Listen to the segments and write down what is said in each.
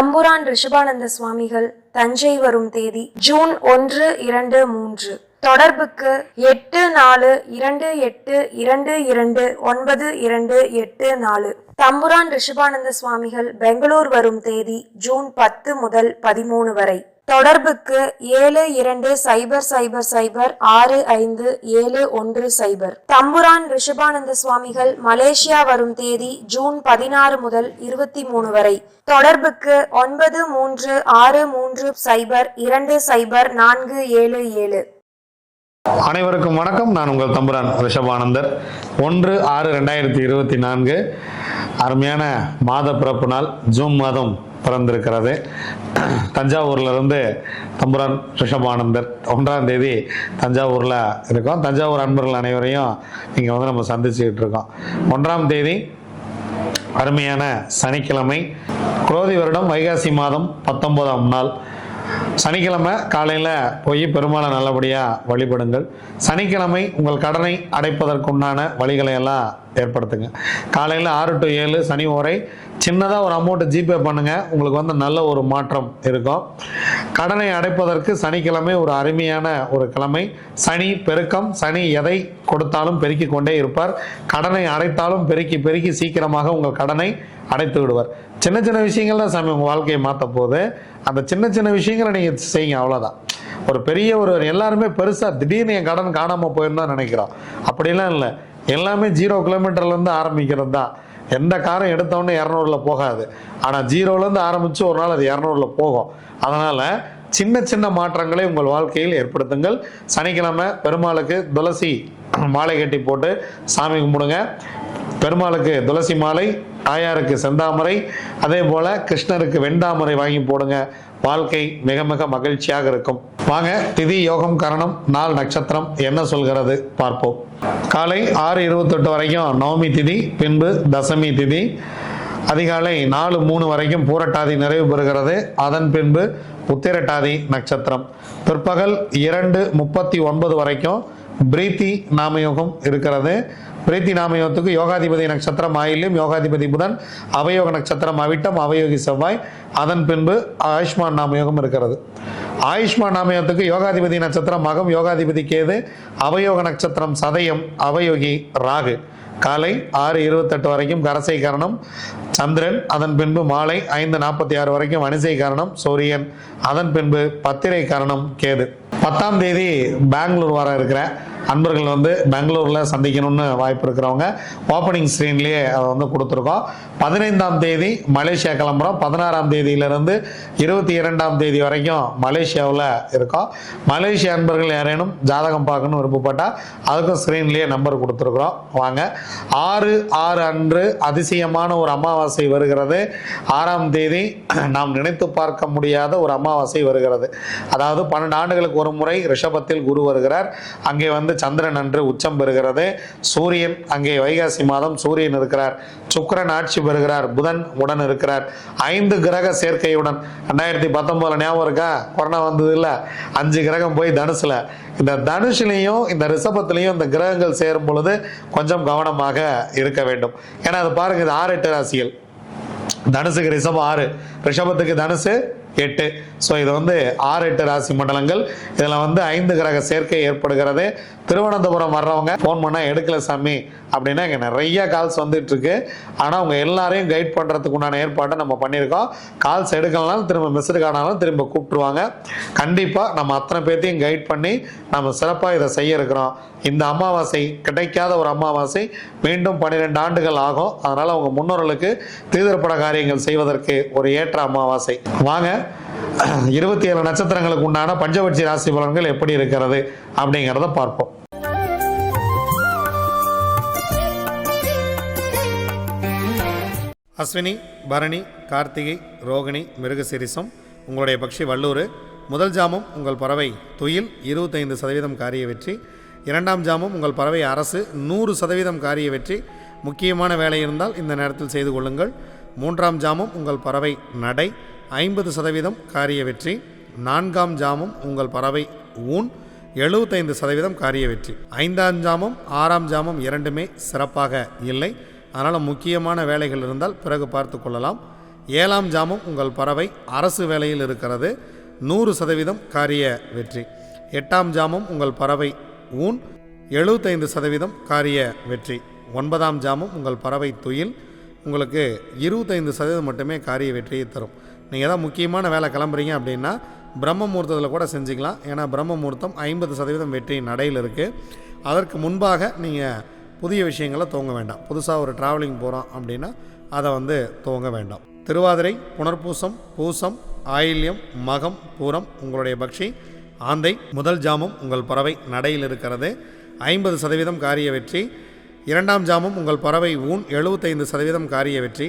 தம்புரான் ரிஷபானந்த சுவாமிகள் தஞ்சை வரும் தேதி ஜூன் ஒன்று இரண்டு மூன்று. தொடர்புக்கு எட்டு நாலு இரண்டு எட்டு இரண்டு இரண்டு ஒன்பது இரண்டு எட்டு நாலு. தம்புரான் ரிஷபானந்த சுவாமிகள் பெங்களூர் வரும் தேதி ஜூன் பத்து முதல் பதிமூணு வரை. தொடர்புக்கு ஏழு இரண்டு சைபர் சைபர் சைபர் ஆறு ஐந்து ஏழு ஒன்று சைபர். தம்புரான் ரிஷபானந்த சுவாமிகள் மலேசியா வரும் தேதி ஜூன் பதினாறு முதல் இருபத்தி மூணு வரை. தொடர்புக்கு ஒன்பது மூன்று ஆறு மூன்று சைபர் இரண்டு சைபர் நான்கு ஏழு ஏழு. அனைவருக்கும் வணக்கம். நான் உங்கள் தம்புரான் ரிஷபானந்தர். ஒன்று ஆறு ரெண்டாயிரத்தி இருபத்தி நான்கு. அருமையான மாத பிறப்பு நாள். ஜூன் மாதம் பிறந்திருக்கிறது. தஞ்சாவூர்ல இருந்து தம்புரான் ரிஷபானந்தர் ஒன்றாம் தேதி தஞ்சாவூரில் இருக்கோம். தஞ்சாவூர் அன்பர்கள் அனைவரையும் இங்கே வந்து நம்ம சந்திச்சுக்கிட்டு இருக்கோம். ஒன்றாம் தேதி அருமையான சனிக்கிழமை குரோதி வருடம் வைகாசி மாதம் பத்தொன்பதாம் நாள். சனிக்கிழமை காலையில் போய் பெருமாளை நல்லபடியாக வழிபடுங்கள். சனிக்கிழமை உங்கள் கடனை அடைப்பதற்குண்டான வழிகளை எல்லாம் ஏற்படுத்துங்க. காலையில் ஆறு டு ஏழு சனி ஓரை சின்னதாக ஒரு அமௌண்ட்டு ஜிபே பண்ணுங்கள் உங்களுக்கு வந்து நல்ல ஒரு மாற்றம் இருக்கும். கடனை அடைப்பதற்கு சனிக்கிழமை ஒரு அருமையான ஒரு கிழமை. சனி பெருக்கம் சனி எதை கொடுத்தாலும் பெருக்கி கொண்டே இருப்பார். கடனை அடைத்தாலும் பெருக்கி பெருக்கி சீக்கிரமாக உங்கள் கடனை அடைத்து விடுவார். சின்ன சின்ன விஷயங்கள் தான் சாமி உங்கள் வாழ்க்கையை மாற்ற போது அந்த சின்ன சின்ன விஷயங்களை நீங்கள் செய்யுங்க அவ்வளோதான் ஒரு பெரிய ஒரு எல்லாருமே பெருசாக திடீர்னு என் கடன் காணாமல் போயிருந்தா நினைக்கிறோம். அப்படிலாம் இல்லை. எல்லாமே ஜீரோ கிலோமீட்டர்லேருந்து ஆரம்பிக்கிறது தான். எந்த காரம் எடுத்தவொடனே இரநூறுல போகாது. ஆனால் ஜீரோலேருந்து ஆரம்பித்து ஒரு நாள் அது இரநூறுல போகும். அதனால் சின்ன சின்ன மாற்றங்களை உங்கள் வாழ்க்கையில் ஏற்படுத்துங்கள். சனிக்கிழமை பெருமாளுக்கு துளசி மாலை கட்டி போட்டு சாமி கும்பிடுங்க. பெருமாளுக்கு துளசி மாலை தாயாருக்கு செந்தாமரை அதே போல கிருஷ்ணருக்கு வெண்டாமரை வாங்கி போடுங்க. வாழ்க்கை மிக மிக மகிழ்ச்சியாக இருக்கும். வாங்க திதி யோகம் கரணம் நாள் நட்சத்திரம் என்ன சொல்கிறது பார்ப்போம். காலை ஆறு இருபத்தெட்டு வரைக்கும் நவமி திதி பின்பு தசமி திதி. அதிகாலை நாலு மூணு வரைக்கும் பூரட்டாதி நிறைவு பெறுகிறது. அதன் பின்பு உத்திரட்டாதி நட்சத்திரம். பிற்பகல் இரண்டு முப்பத்தி ஒன்பது வரைக்கும் பிரீத்தி நாமயோகம் இருக்கிறது. பிரீத்தி நாமயோகத்துக்கு யோகாதிபதி நட்சத்திரம் ஆயில்யம் யோகாதிபதி புதன் அவயோக நட்சத்திரம் அவிட்டம் அவயோகி செவ்வாய். அதன் பின்பு ஆயுஷ்மான் நாமயோகம் இருக்கிறது. ஆயுஷ்மான் நாமயத்துக்கு யோகாதிபதி நட்சத்திரம் மகம் யோகாதிபதி கேது அவயோக நட்சத்திரம் சதயம் அவயோகி ராகு. காலை ஆறு இருபத்தெட்டு வரைக்கும் கரசை கரணம் சந்திரன் அதன் பின்பு மாலை ஐந்து நாற்பத்தி ஆறு வரைக்கும் வணிசை கரணம் சூரியன் அதன் பின்பு பத்திரை கரணம் கேது. பத்தாம் தேதி பெங்களூர் வர இருக்கிறேன். அன்பர்கள் வந்து பெங்களூரில் சந்திக்கணும்னு வாய்ப்பு இருக்கிறவங்க ஓப்பனிங் ஸ்க்ரீன்லேயே அதை வந்து கொடுத்துருக்கோம். பதினைந்தாம் தேதி மலேசியா கிளம்புறோம். பதினாறாம் தேதியிலிருந்து இருபத்தி இரண்டாம் தேதி வரைக்கும் மலேசியாவில் இருக்கோம். மலேசிய அன்பர்கள் யாரேனும் ஜாதகம் பார்க்கணும் விருப்பப்பட்டால் அதுக்கும் ஸ்க்ரீன்லேயே நம்பர் கொடுத்துருக்குறோம். வாங்க. ஆறு ஆறு அன்று அதிசயமான ஒரு அமாவாசை வருகிறது. ஆறாம் தேதி நாம் நினைத்து பார்க்க முடியாத ஒரு அமாவாசை வருகிறது. அதாவது பன்னெண்டு ஆண்டுகளுக்கு ஒரு முறை ரிஷபத்தில் குரு வருகிறார். அங்கே வந்து சந்திரன் அன்று உச்சம் பெறுகிறது. சூரியன் அங்கே வைகாசி மாதம் சூரியன் இருக்கிறார். சுக்கிரன் ஆட்சி பெறுகிறார். புதன் உடன் இருக்கிறார். ஐந்து கிரக சேர்க்கையுடன். ரெண்டாயிரத்தி பத்தொன்பதுல ஞாபகம் இருக்கா? கொரோனா வந்தது இல்ல? அஞ்சு கிரகம் போய் தனுசுல. இந்த தனுஷிலையும் இந்த ரிஷபத்திலையும் இந்த கிரகங்கள் சேரும் பொழுது கொஞ்சம் கவனமாக இருக்க வேண்டும். ஏன்னா அது பாருங்க இது ஆறு எட்டு ராசிகள். தனுசுக்கு ரிஷபம் ஆறு. ரிஷபத்துக்கு தனுசு எட்டு. ஸோ இது வந்து ஆறு எட்டு ராசி மண்டலங்கள். இதில் வந்து ஐந்து கிரக சேர்க்கை ஏற்படுகிறது. திருவனந்தபுரம் வர்றவங்க ஃபோன் பண்ணால் எடுக்கல சாமி. அப்படின்னா இங்கே நிறைய கால்ஸ் வந்துட்டு இருக்கு ஆனால் அவங்க எல்லாரையும் கைட் பண்ணுறதுக்கு உண்டான ஏற்பாட்டை நம்ம பண்ணியிருக்கோம். கால்ஸ் எடுக்கலனாலும் திரும்ப மிஸ்டு காணாலும் திரும்ப கூப்பிட்டுருவாங்க. கண்டிப்பாக நம்ம அத்தனை பேர்த்தையும் கைட் பண்ணி நம்ம சிறப்பாக இதை செய்ய இருக்கிறோம். இந்த அமாவாசை கிடைக்காத ஒரு அமாவாசை மீண்டும் பன்னிரெண்டு ஆண்டுகள் ஆகும். அதனால் அவங்க முன்னோர்களுக்கு தீவிரப்பட காரியங்கள் செய்வதற்கு ஒரு ஏற்ற அமாவாசை. வாங்க இருபத்தி ஏழு நட்சத்திரங்களுக்கு உண்டான பஞ்சபட்சி ராசி பலன்கள் எப்படி இருக்கிறது அப்படிங்கிறத பார்ப்போம். அஸ்வினி பரணி கார்த்திகை ரோகிணி மிருகசிரிசம் உங்களுடைய பக்ஷி வல்லூர் முதல் ஜாமம் உங்கள் பறவை துயில் இருபத்தைந்து சதவீதம் காரிய வெற்றி. இரண்டாம் ஜாமம் உங்கள் பறவை அரசு நூறு சதவீதம் காரிய வெற்றி. முக்கியமான வேலை இருந்தால் இந்த நேரத்தில் செய்து கொள்ளுங்கள். மூன்றாம் ஜாமம் உங்கள் பறவை நடை. ஐம்பது சதவீதம் காரிய வெற்றி நான்காம் ஜாமம் உங்கள் பறவை ஊன் எழுபத்தைந்து சதவீதம் காரிய வெற்றி. ஐந்தாம் ஜாமம் ஆறாம் ஜாமம் இரண்டுமே சிறப்பாக இல்லை. அதனால் முக்கியமான வேலைகள் இருந்தால் பிறகு பார்த்து கொள்ளலாம். ஏழாம் ஜாமம் உங்கள் பறவை அரசு வேலையில் இருக்கிறது நூறு சதவீதம் காரிய வெற்றி. எட்டாம் ஜாமம் உங்கள் பறவை ஊன் எழுபத்தைந்து சதவீதம் காரிய வெற்றி. ஒன்பதாம் ஜாமம் உங்கள் பறவை துயில் உங்களுக்கு இருபத்தைந்து சதவீதம் மட்டுமே காரிய வெற்றியை தரும். நீங்கள் ஏதாவது முக்கியமான வேலை கிளம்புறீங்க அப்படின்னா பிரம்ம முகூர்த்தத்தில் கூட செஞ்சுக்கலாம். ஏன்னா பிரம்ம முகூர்த்தம் ஐம்பது சதவீதம் வெற்றி நடையில் இருக்குது அதற்கு முன்பாக நீங்கள் புதிய விஷயங்களை துவங்க வேண்டாம். புதுசாக ஒரு ட்ராவலிங் போகிறோம் அப்படின்னா அதை வந்து துவங்க வேண்டாம். திருவாதிரை புனர்பூசம் பூசம் ஆயில்யம் மகம் பூரம் உங்களுடைய பக்ஷி ஆந்தை முதல் ஜாமம் உங்கள் பறவை நடையில் இருக்கிறது. ஐம்பது சதவீதம் காரிய வெற்றி. இரண்டாம் ஜாமம் உங்கள் பறவை ஊன் எழுபத்தைந்து சதவீதம் காரிய வெற்றி.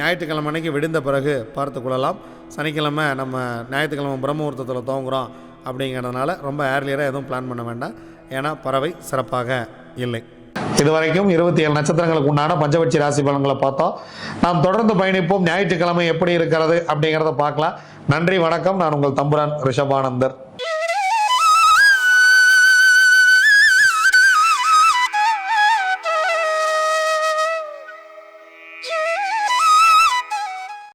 ஞாயிற்றுக்கிழமை அன்னைக்கு விடுந்த பிறகு பார்த்து கொள்ளலாம். சனிக்கிழமை நம்ம ஞாயிற்றுக்கிழமை பிரம்மமுகூர்த்தத்தில் தோங்குகிறோம் துவங்குறோம் அப்படிங்கிறதுனால ரொம்ப ஏர்லியராக எதுவும் பிளான் பண்ண வேண்டாம். ஏன்னா பறவை சிறப்பாக இல்லை. இதுவரைக்கும் இருபத்தி ஏழு நட்சத்திரங்களுக்கு உண்டான பஞ்சபட்சி ராசி பலன்களை பார்த்தோம். நாம் தொடர்ந்து பயணிப்போம். ஞாயிற்றுக்கிழமை எப்படி இருக்கிறது அப்படிங்கிறத பார்க்கலாம். நன்றி வணக்கம். நான் உங்கள் தம்புரான் ரிஷபானந்தர்.